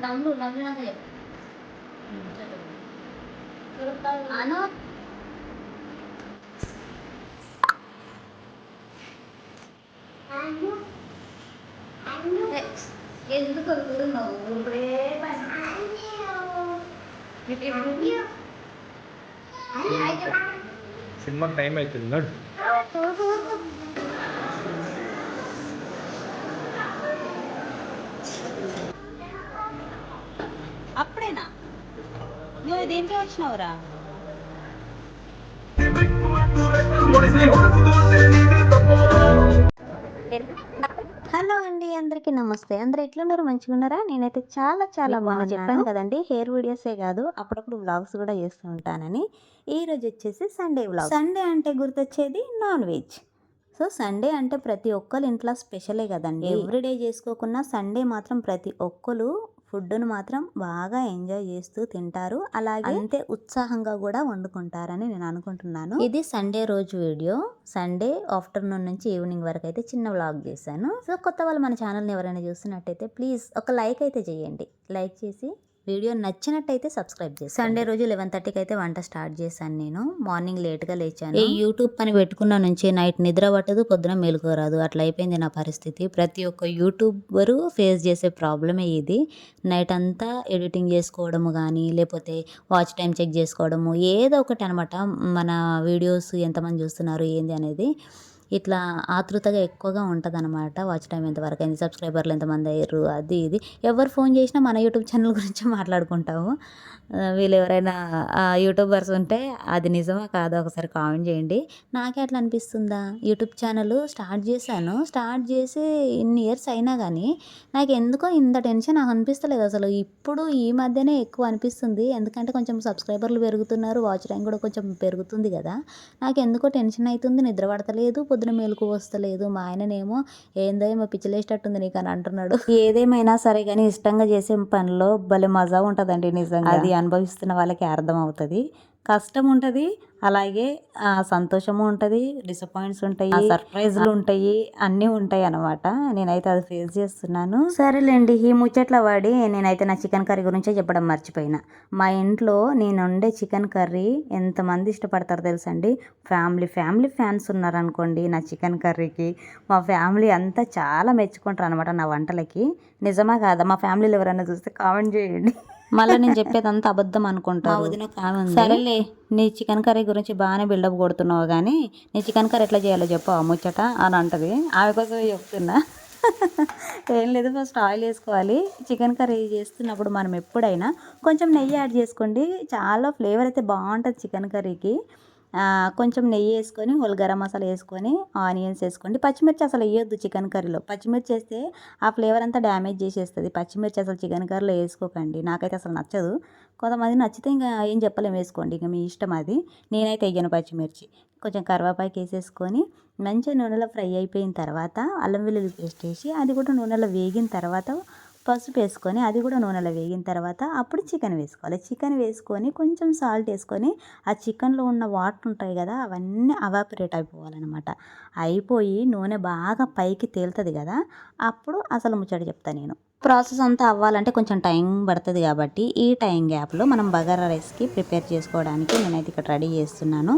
남로 남이라세요. 그렇다면 안 와? 안녕. 안녕. 네. 얘 누가 그런 거 그래? 안녕. 이게 뭐야? 아니 아니. Cinema time ആയിട്ടുണ്ട് నువ్వు దేంట్లో వచ్చినావురా? హలో అండి అందరికీ నమస్తే. అందరు ఎట్లున్నారు? మంచిగా ఉన్నారా? నేనైతే చాలా చాలా బాగా చెప్పాను కదండి హెయిర్ వీడియోసే కాదు అప్పుడప్పుడు వ్లాగ్స్ కూడా చేస్తూ ఉంటానని. ఈ రోజు వచ్చేసి సండే వ్లాగ్ సండే అంటే గుర్తొచ్చేది నాన్ వెజ్ సో సండే అంటే ప్రతి ఒక్కరు ఇంట్లో స్పెషలే కదండి. ఎవ్రీడే చేసుకోకున్నా సండే మాత్రం ప్రతి ఒక్కరు ఫుడ్ను మాత్రం బాగా ఎంజాయ్ చేస్తూ తింటారు. అలాగే అంతే ఉత్సాహంగా కూడా వండుకుంటారని నేను అనుకుంటున్నాను. ఇది సండే రోజు వీడియో. సండే ఆఫ్టర్నూన్ నుంచి ఈవినింగ్ వరకు అయితే చిన్న వ్లాగ్ చేశాను. సో కొత్త వాళ్ళు మన ఛానల్ని ఎవరైనా చూస్తున్నట్టయితే ప్లీజ్ ఒక లైక్ అయితే చేయండి. లైక్ చేసి వీడియో నచ్చినట్టయితే సబ్స్క్రైబ్ చేసి సండే రోజు లెవెన్ థర్టీకి అయితే వంట స్టార్ట్ చేశాను నేను. మార్నింగ్ లేట్గా లేచాను. ఈ యూట్యూబ్ పని పెట్టుకున్న నుంచి నైట్ నిద్ర పట్టదు పొద్దున మెలకు రాదు. అట్లా అయిపోయింది నా పరిస్థితి. ప్రతి ఒక్క యూట్యూబరు ఫేస్ చేసే ప్రాబ్లమే ఇది. నైట్ అంతా ఎడిటింగ్ చేసుకోవడము కానీ లేకపోతే వాచ్ టైం చెక్ చేసుకోవడము ఏదో ఒకటి అనమాట. మన వీడియోస్ ఎంతమంది చూస్తున్నారు ఏంది అనేది. ఇట్లా ఆతృతగా ఎక్కువగా ఉంటుంది అనమాట వాచ్ టైం ఎంతవరకు అయింది సబ్స్క్రైబర్లు ఎంతమంది అయ్యారు అది ఇది. ఎవరు ఫోన్ చేసినా మన యూట్యూబ్ ఛానల్ గురించి మాట్లాడుకుంటాము. వీళ్ళు ఎవరైనా యూట్యూబర్స్ ఉంటే అది నిజమా కాదా ఒకసారి కామెంట్ చేయండి. నాకే అట్లా అనిపిస్తుందా? యూట్యూబ్ ఛానల్ స్టార్ట్ చేశాను. స్టార్ట్ చేసి ఇన్ని ఇయర్స్ అయినా కానీ నాకు ఎందుకో ఇంత టెన్షన్ నాకు అనిపిస్తలేదు అసలు. ఇప్పుడు ఈ మధ్యనే ఎక్కువ అనిపిస్తుంది. ఎందుకంటే కొంచెం సబ్స్క్రైబర్లు పెరుగుతున్నారు వాచ్ టైం కూడా కొంచెం పెరుగుతుంది కదా. నాకు ఎందుకో టెన్షన్ అవుతుంది నిద్ర పడతలేదు పొద్దున మేలుకు వస్తలేదు. మా ఆయననేమో ఏందో మా పిచ్చిలేసేటట్టుంది నీకు అని అంటున్నాడు. ఏదేమైనా సరే కానీ ఇష్టంగా చేసే పనిలో భలే మజా ఉంటుందండి నిజంగా. అది అనుభవిస్తున్న వాళ్ళకి అర్థం అవుతుంది కష్టం ఉంటుంది అలాగే సంతోషము ఉంటుంది డిసప్పాయింట్స్ ఉంటాయి సర్ప్రైజ్లు ఉంటాయి అన్నీ ఉంటాయి అనమాట నేనైతే అది ఫేస్ చేస్తున్నాను. సరేలేండి ఈ ముచ్చట్ల వాడి నేనైతే నా చికెన్ కర్రీ గురించే చెప్పడం మర్చిపోయినా. మా ఇంట్లో నేను వండే చికెన్ కర్రీ ఎంతమంది ఇష్టపడతారో తెలుసండి? ఫ్యామిలీ ఫ్యామిలీ ఫ్యాన్స్ ఉన్నారనుకోండి నా చికెన్ కర్రీకి. మా ఫ్యామిలీ అంతా చాలా మెచ్చుకుంటారు అనమాట నా వంటలకి. నిజమా కాదా? మా ఫ్యామిలీలో ఎవరైనా చూస్తే కామెంట్ చేయండి. మళ్ళీ నేను చెప్పేది అంత అబద్ధం అనుకుంటా వదిన సరేలే నీ చికెన్ కర్రీ గురించి బాగానే బిల్డప్ కొడుతున్నావు కానీ నీ చికెన్ కర్రీ ఎట్లా చేయాలో చెప్పు ఆ ముచ్చట అని అంటది. ఆమె కోసమే చెప్తున్నా. ఏం లేదు ఫస్ట్ ఆయిల్ వేసుకోవాలి. చికెన్ కర్రీ చేస్తున్నప్పుడు మనం ఎప్పుడైనా కొంచెం నెయ్యి యాడ్ చేసుకోండి. చాలా ఫ్లేవర్ అయితే బాగుంటుంది చికెన్ కర్రీకి. కొంచెం నెయ్యి వేసుకొని హోల్ గరం మసాలా వేసుకొని ఆనియన్స్ వేసుకోండి. పచ్చిమిర్చి అసలు వేయొద్దు చికెన్ కర్రీలో. పచ్చిమిర్చి వేస్తే ఆ ఫ్లేవర్ అంతా డ్యామేజ్ చేసేస్తుంది. పచ్చిమిర్చి అసలు చికెన్ కర్రీలో వేసుకోకండి. నాకైతే అసలు నచ్చదు. కొంతమంది నచ్చితే ఇంకా ఏం చెప్పలేము వేసుకోండి. ఇంకా మీ ఇష్టం అది. నేనైతే వేయను పచ్చిమిర్చి. కొంచెం కరివేపాకు వేసేసుకొని మంచిగా నూనెలో ఫ్రై అయిపోయిన తర్వాత అల్లం వెల్లుల్లి పేస్ట్ వేసి అది కూడా నూనెలో వేగిన తర్వాత పసుపు వేసుకొని అది కూడా నూనెలో వేగిన తర్వాత అప్పుడు చికెన్ వేసుకోవాలి. చికెన్ వేసుకొని కొంచెం సాల్ట్ వేసుకొని ఆ చికెన్లో ఉన్న వాటర్ ఉంటాయి కదా అవన్నీ అవాపరేట్ అయిపోవాలన్నమాట. అయిపోయి నూనె బాగా పైకి తేలుతుంది కదా అప్పుడు అసలు ముచ్చట చెప్తా నేను. ప్రాసెస్ అంతా అవ్వాలంటే కొంచెం టైం పడుతుంది కాబట్టి ఈ టైం గ్యాప్లో మనం బగారా రైస్కి ప్రిపేర్ చేసుకోవడానికి నేనైతే ఇక్కడ రెడీ చేస్తున్నాను.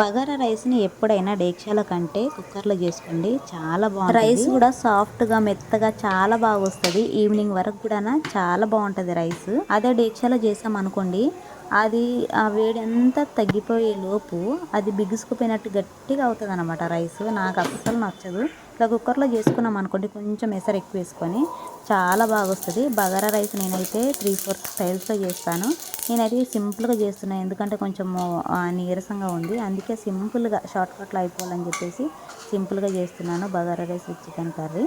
బగారా రైస్ని ఎప్పుడైనా డేక్షాల కంటే కుక్కర్లో చేసుకోండి చాలా బాగుంది రైస్ కూడా సాఫ్ట్గా మెత్తగా చాలా బాగా వస్తుంది. ఈవినింగ్ వరకు కూడా చాలా బాగుంటుంది రైస్. అదే డేక్షాలో చేసాం అనుకోండి అది ఆ వేడి అంతా తగ్గిపోయే లోపు అది బిగుసుకుపోయినట్టు గట్టిగా అవుతుంది అనమాట రైస్. నాకు అస్సలు నచ్చదు. ఇలా కుక్కర్లో చేసుకున్నాం అనుకోండి కొంచెం ఎసరు ఎక్కువ వేసుకొని చాలా బాగా వస్తుంది బగారా రైస్ నేనైతే త్రీ ఫోర్ స్టైల్స్లో చేస్తాను. నేనైతే సింపుల్గా చేస్తున్నాను ఎందుకంటే కొంచెం నీరసంగా ఉంది. అందుకే సింపుల్గా షార్ట్కట్లో అయిపోవాలని చెప్పేసి సింపుల్గా చేస్తున్నాను bagara rice with chicken curry.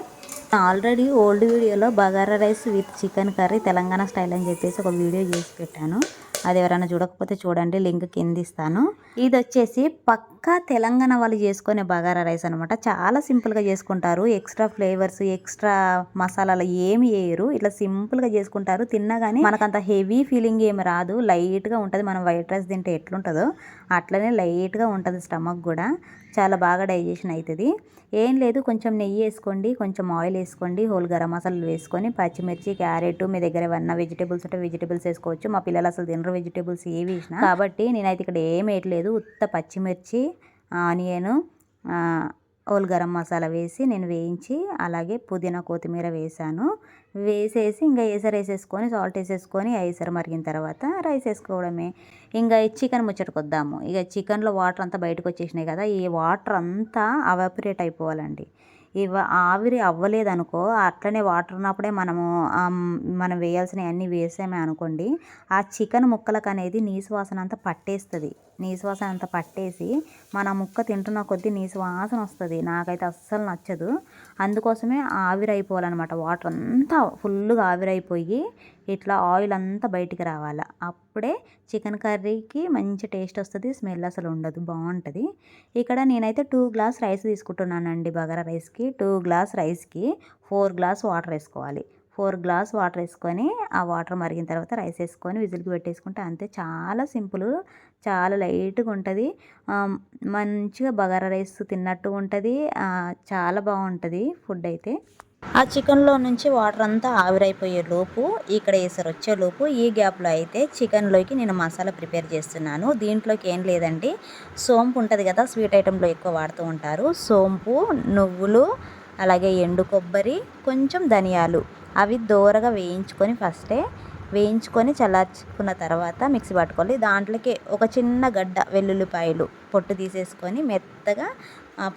Already old వీడియోలో bagara rice with chicken curry Telangana style అని చెప్పేసి ఒక వీడియో చేసి పెట్టాను. అది ఎవరైనా చూడకపోతే చూడండి లింక్ కింద ఇస్తాను. ఇది వచ్చేసి పక్కా తెలంగాణ వాళ్ళు చేసుకునే బగారా రైస్ అనమాట చాలా సింపుల్గా చేసుకుంటారు. ఎక్స్ట్రా ఫ్లేవర్స్ ఎక్స్ట్రా మసాలాలు ఏమి వేయరు. ఇట్లా సింపుల్గా చేసుకుంటారు. తిన్నా కానీ మనకంత హెవీ ఫీలింగ్ ఏమి రాదు. లైట్గా ఉంటుంది. మనం వైట్ రైస్ తింటే ఎట్లుంటుందో అట్లనే లైట్గా ఉంటుంది స్టమక్ కూడా. చాలా బాగా డైజెషన్ అవుతుంది ఏం లేదు కొంచెం నెయ్యి వేసుకోండి కొంచెం ఆయిల్ వేసుకోండి హోల్ గరం మసాలాలు వేసుకొని పచ్చిమిర్చి క్యారెట్ మీ దగ్గర ఏమన్నా వెజిటేబుల్స్ ఉంటే వెజిటేబుల్స్ వేసుకోవచ్చు. మా పిల్లలు అసలు తినరు వెజిటేబుల్స్ ఏవి వేసినా. కాబట్టి నేనైతే ఇక్కడ ఏం వేయట్లేదు. ఉత్త పచ్చిమిర్చి ఆనియన్ హోల్ గరం మసాలా వేసి నేను వేయించి అలాగే పుదీనా కొత్తిమీర వేసాను. వేసేసి ఇంకా ఏసర్ వేసేసుకొని సాల్ట్ వేసేసుకొని ఐసర్ మరిగిన తర్వాత రైస్ వేసుకోవడమే. ఇంకా చికెన్ చికెన్ ముచ్చటకొద్దాము ఇక చికెన్లో వాటర్ అంతా బయటకు వచ్చేసినాయి కదా ఈ వాటర్ అంతా అవాపరేట్ అయిపోవాలండి. ఇవ ఆవిరి అవ్వలేదనుకో అట్లనే వాటర్ ఉన్నప్పుడే మనము మనం వేయాల్సినవి అన్నీ వేసామే అనుకోండి ఆ చికెన్ ముక్కలకు అనేది నీసు వాసన అంతా పట్టేస్తుంది. నీసు అంత పట్టేసి మన ముక్క తింటున్న కొద్దీ నీసు వాసన వస్తుంది. నాకైతే అస్సలు నచ్చదు. అందుకోసమే ఆవిరి వాటర్ అంతా ఫుల్గా ఆవిరైపోయి ఇట్లా ఆయిల్ అంతా బయటికి రావాలి. అప్పుడే చికెన్ కర్రీకి మంచి టేస్ట్ వస్తుంది స్మెల్ అసలు ఉండదు బాగుంటుంది. ఇక్కడ నేనైతే టూ గ్లాస్ రైస్ తీసుకుంటున్నానండి బగారా రైస్కి. టూ గ్లాస్ రైస్కి ఫోర్ గ్లాస్ వాటర్ వేసుకోవాలి. ఫోర్ గ్లాస్ వాటర్ వేసుకొని ఆ వాటర్ మరిగిన తర్వాత రైస్ వేసుకొని విజిల్కి పెట్టేసుకుంటే అంతే చాలా సింపుల్ చాలా లైట్గా ఉంటుంది. మంచిగా బగారా రైస్ తిన్నట్టు ఉంటుంది. చాలా బాగుంటుంది ఫుడ్ అయితే. ఆ చికెన్లో నుంచి వాటర్ అంతా ఆవిరైపోయే లోపు ఇక్కడ వేసారు వచ్చే లోపు ఈ గ్యాప్లో అయితే చికెన్లోకి నేను మసాలా ప్రిపేర్ చేస్తున్నాను. దీంట్లోకి ఏం లేదండి. సోంపు ఉంటుంది కదా స్వీట్ ఐటెంలో ఎక్కువ వాడుతూ ఉంటారు. సోంపు నువ్వులు అలాగే ఎండు కొబ్బరి కొంచెం ధనియాలు. అవి దోరగా వేయించుకొని ఫస్టే వేయించుకొని చల్లార్చుకున్న తర్వాత మిక్సీ పట్టుకోవాలి. దాంట్లోకి ఒక చిన్న గడ్డ వెల్లుల్లిపాయలు పొట్టు తీసేసుకొని మెత్తగా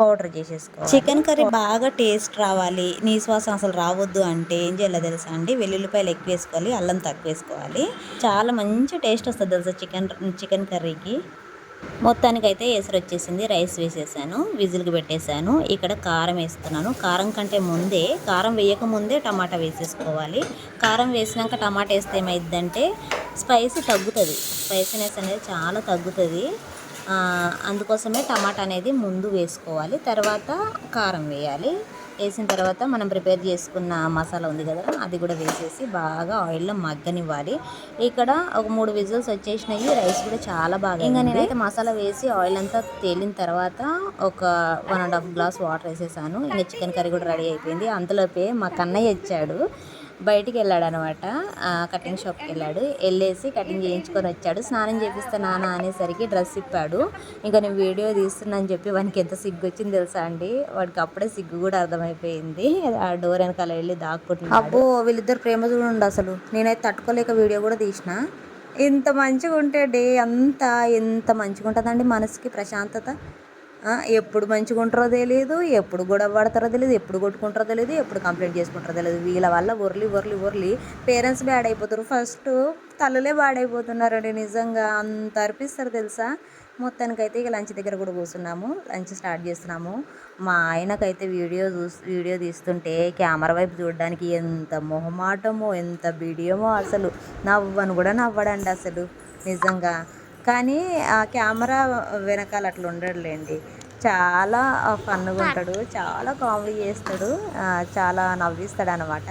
పౌడర్ చేసేసుకోవాలి. చికెన్ కర్రీ బాగా టేస్ట్ రావాలి. నీ శ్వాసం అసలు రావద్దు అంటే ఏం చేయాలో తెలుసా అండి? వెల్లుల్లిపాయలు ఎక్కువ వేసుకోవాలి అల్లం తక్కువ వేసుకోవాలి. చాలా మంచి టేస్ట్ వస్తుంది తెలుసా చికెన్ చికెన్ కర్రీకి? మొత్తానికైతే ఎసరు వచ్చేసింది రైస్ వేసేసాను విజిల్కి పెట్టేశాను ఇక్కడ కారం వేస్తున్నాను. కారం కంటే ముందే కారం వేయక ముందే టమాటా వేసేసుకోవాలి. కారం వేసినాక టమాటా వేస్తే ఏమైందంటే స్పైసీ తగ్గుతుంది. స్పైసీనెస్ అనేది చాలా తగ్గుతుంది. అందుకోసమే టమాటా అనేది ముందు వేసుకోవాలి తర్వాత కారం వేయాలి. వేసిన తర్వాత మనం ప్రిపేర్ చేసుకున్న మసాలా ఉంది కదా అది కూడా వేసేసి బాగా ఆయిల్లో మగ్గనివ్వాలి. ఇక్కడ ఒక మూడు విజిల్స్ వచ్చేసినాయి రైస్ కూడా చాలా బాగా ఇంకా నేనైతే మసాలా వేసి ఆయిల్ అంతా తేలిన తర్వాత ఒక one and half glass water వేసేసాను. ఇంకా చికెన్ కర్రీ కూడా రెడీ అయిపోయింది. అంతలోపే మా కన్నయ్య వచ్చాడు. బయటికి వెళ్ళాడు అనమాట కటింగ్ షాప్కి వెళ్ళాడు వెళ్ళేసి కటింగ్ చేయించుకొని వచ్చాడు. స్నానం చేపిస్తే నాన్న అనేసరికి డ్రెస్ ఇప్పాడు. ఇంకా నేను వీడియో తీస్తున్నాను అని చెప్పి వానికి ఎంత సిగ్గు వచ్చింది తెలుసా అండి? వాడికి అప్పుడే సిగ్గు కూడా అర్థమైపోయింది. ఆ డోర్ వెనకాల వెళ్ళి దాక్కుంటున్నాడు. అబ్బో వీళ్ళిద్దరు ప్రేమ చూడండి అసలు. నేనైతే తట్టుకోలేక వీడియో కూడా తీసిన. ఇంత మంచిగా ఉంటే డే అంతా ఎంత మంచిగా ఉంటుందండి మనసుకి ప్రశాంతత. ఎప్పుడు మంచిగా ఉంటారో తెలియదు ఎప్పుడు గొడవ పడతారో తెలియదు ఎప్పుడు కొట్టుకుంటారో తెలియదు ఎప్పుడు కంప్లైంట్ చేసుకుంటారో తెలియదు వీళ్ళ వల్ల ఉరలి ఒర్లి ఒర్లి పేరెంట్స్ బ్యాడ్ అయిపోతారు. ఫస్ట్ తల్లులే బ్యాడ్ అయిపోతున్నారండి నిజంగా అంత అర్పిస్తారు తెలుసా? మొత్తానికైతే ఇక లంచ్ దగ్గర కూడా కూర్చున్నాము లంచ్ స్టార్ట్ చేస్తున్నాము. మా ఆయనకైతే వీడియో చూస్ వీడియో తీస్తుంటే కెమెరా వైపు చూడడానికి ఎంత మొహమాటమో ఎంత బిడియమో అసలు. నవ్వను కూడా నవ్వడండి అసలు. నిజంగా కానీ ఆ కెమెరా వెనకాల అట్లా ఉండడులేండి. చాలా ఫన్గా ఉంటాడు చాలా కామెడీ చేస్తాడు చాలా నవ్విస్తాడు అనమాట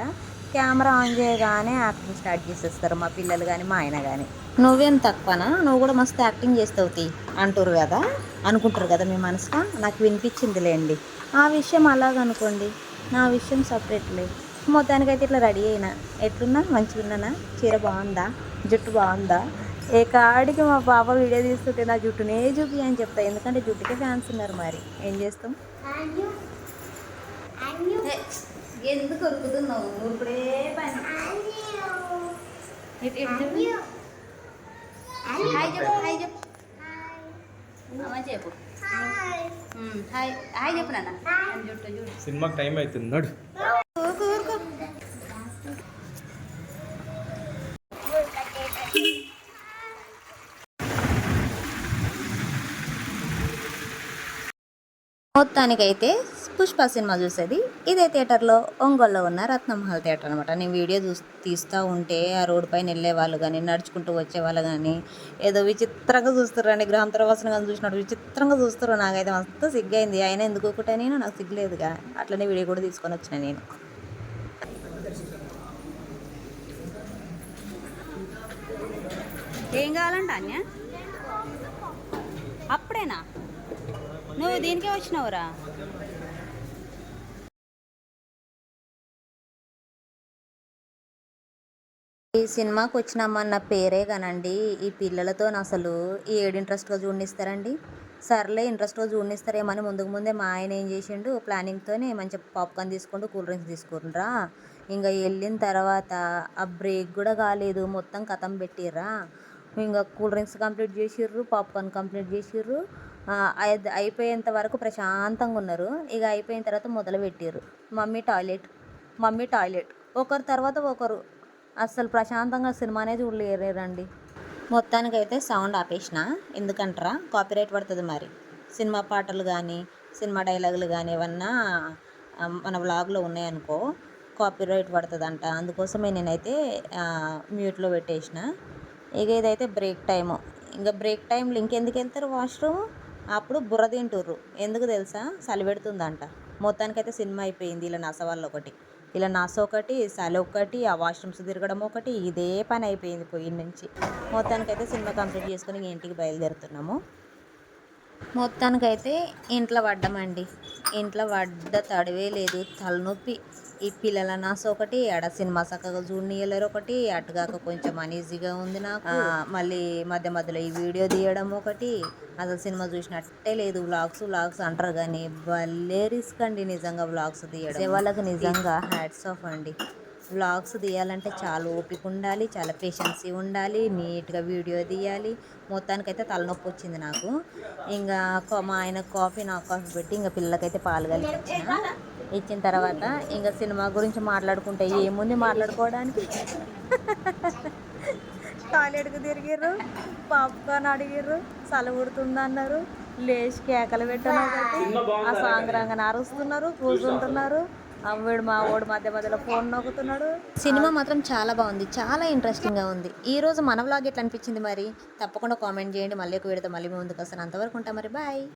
కెమెరా ఆన్ చేయగానే యాక్టింగ్ స్టార్ట్ చేసేస్తారు మా పిల్లలు కానీ మా ఆయన కానీ నువ్వేం తక్కువనా? నువ్వు కూడా మస్తు యాక్టింగ్ చేస్తావు తీ అంటారు కదా? అనుకుంటారు కదా మీ మనసులో? నాకు వినిపించిందిలేండి. ఆ విషయం అలాగనుకోండి నా విషయం సపరేట్లే మొత్తానికైతే ఇట్లా రెడీ అయినా. ఎట్లున్నా? మంచిగా ఉన్నానా చీర బాగుందా? జుట్టు బాగుందా? ఏ కాడికి మా పాప వీడియో తీస్తుంటే నా జుట్టునే చూపి అని చెప్తా. ఎందుకంటే జుట్టుకే ఫ్యాన్స్ ఉన్నారు మరి. ఏం చేస్తాం? ఎందుకు కొరుకుతున్నావు ఇప్పుడే పని. హాయ్ చెప్పు హాయ్ చెప్పు. అమ్మ చెప్పు. హాయ్. హాయ్. చెప్పు నాన్న. జుట్టు జుట్టు సినిమాకి టైం అవుతుంది మొత్తానికైతే పుష్ప సినిమా చూసేది. ఇదే థియేటర్లో ఒంగోలులో ఉన్న రత్నమహల్ థియేటర్ అనమాట నేను వీడియో చూ తీస్తూ ఉంటే ఆ రోడ్డు పైన వెళ్ళే వాళ్ళు కానీ నడుచుకుంటూ వచ్చే వాళ్ళు కానీ ఏదో విచిత్రంగా చూస్తారండి గ్రామాంతరవాసన కానీ చూసినట్టు విచిత్రంగా చూస్తారు నాకైతే మస్తు సిగ్గైంది. అయినా ఎందుకు ఒకటే నేను? నాకు సిగ్గులేదుగా. అట్లనే వీడియో కూడా తీసుకొని వచ్చిన నేను. ఏం కావాలంట అన్య? అప్పుడేనా? నువ్వు దీనికే వచ్చినావురా. ఈ సినిమాకి వచ్చినామన్న పేరే కానండి. ఈ పిల్లలతో అసలు ఈ ఏడు ఇంట్రెస్ట్గా చూడనిస్తారండి. సర్లే ఇంట్రెస్ట్గా చూడనిస్తారేమని ముందుకు ముందే మా ఆయన ఏం చేసిండు ప్లానింగ్తోనే మంచిగా పాప్కార్న్ తీసుకుంటూ కూల్ డ్రింక్స్ తీసుకుంటురా ఇంకా వెళ్ళిన తర్వాత ఆ బ్రేక్ కూడా కాలేదు మొత్తం కథం పెట్టిర్రా. ఇంకా కూల్ డ్రింక్స్ కంప్లీట్ చేసిర్రు పాప్కార్న్ కంప్లీట్ చేసిర్రు. అయిపోయేంత వరకు ప్రశాంతంగా ఉన్నారు. ఇక అయిపోయిన తర్వాత మొదలు పెట్టిర్రు మమ్మీ టాయిలెట్ మమ్మీ టాయిలెట్. ఒకరి తర్వాత ఒకరు అస్సలు ప్రశాంతంగా సినిమానే చూడలేరండి. మొత్తానికైతే సౌండ్ ఆపేసిన ఎందుకంటారా? కాపీరైట్ పడుతుంది మరి. సినిమా పాటలు కానీ సినిమా డైలాగులు కానీ ఏమన్నా మన వ్లాగ్లో ఉన్నాయనుకో కాపీరైట్ పడుతుందంట. అందుకోసమే నేనైతే మ్యూట్లో పెట్టేసిన. ఇక ఇదైతే బ్రేక్ టైము. ఇంకా బ్రేక్ టైంలో ఇంకెందుకు వెళ్తారు వాష్రూమ్? అప్పుడు బుర్ర తింటుర్రు. ఎందుకు తెలుసా? చలి పెడుతుందంట మొత్తానికైతే సినిమా అయిపోయింది ఇలా నస వాళ్ళు ఒకటి. ఇలా నస ఒకటి చలి ఒకటి ఆ వాష్రూమ్స్ తిరగడం ఒకటి ఇదే పని అయిపోయింది పోయిన నుంచి. మొత్తానికైతే సినిమా కంప్లీట్ చేసుకొని ఇంటికి బయలుదేరుతున్నాము. మొత్తానికైతే ఇంట్లో పడ్డామండి. ఇంట్లో పడ్డ తడివే లేదు. తలనొప్పి. ఈ పిల్లల నాసు ఒకటి ఆడ సినిమా చక్కగా చూడనీయలేరు ఒకటి అటుగాక కొంచెం అనీజీగా ఉంది నాకు. మళ్ళీ మధ్య మధ్యలో ఈ వీడియో తీయడం ఒకటి. అసలు సినిమా చూసినట్టే లేదు. వ్లాగ్స్ వ్లాగ్స్ అంటారు కానీ భలే రిస్క్ అండి నిజంగా వ్లాగ్స్ తీయడం. వాళ్ళకి నిజంగా. హ్యాట్స్ ఆఫ్ అండి. వ్లాగ్స్ తీయాలంటే చాలా ఓపిక ఉండాలి చాలా పేషెన్సీ ఉండాలి నీట్గా వీడియో తీయాలి. మొత్తానికైతే తలనొప్పి వచ్చింది నాకు. ఇంకా మా ఆయన కాఫీ నాకు కాఫీ పెట్టి ఇంకా పిల్లలకైతే పాలు కలిపి ఇచ్చిన తర్వాత ఇంకా సినిమా గురించి మాట్లాడుకుంటే ఏముంది మాట్లాడుకోవడానికి? టాయిలెట్కి తిరిగిర్రు పాప్కార్న్ అడిగిర్రు చలవుడుతుంది అన్నారు లేచి కేకలు పెట్టను ఆ సాంగ్ రంగన అరుస్తున్నారు కూర్చుంటున్నారు. అవ్వడు మా ఓడు మధ్య మధ్యలో ఫోన్ నొక్కుతున్నాడు. సినిమా మాత్రం చాలా బాగుంది చాలా ఇంట్రెస్టింగ్గా ఉంది. ఈ రోజు మన వ్లాగ్ ఎట్లా అనిపించింది మరి? తప్పకుండా కామెంట్ చేయండి. మళ్ళీ ఒక వీడితో మళ్ళీ ముందుకు వస్తాను. అంతవరకు ఉంటా మరి. బాయ్.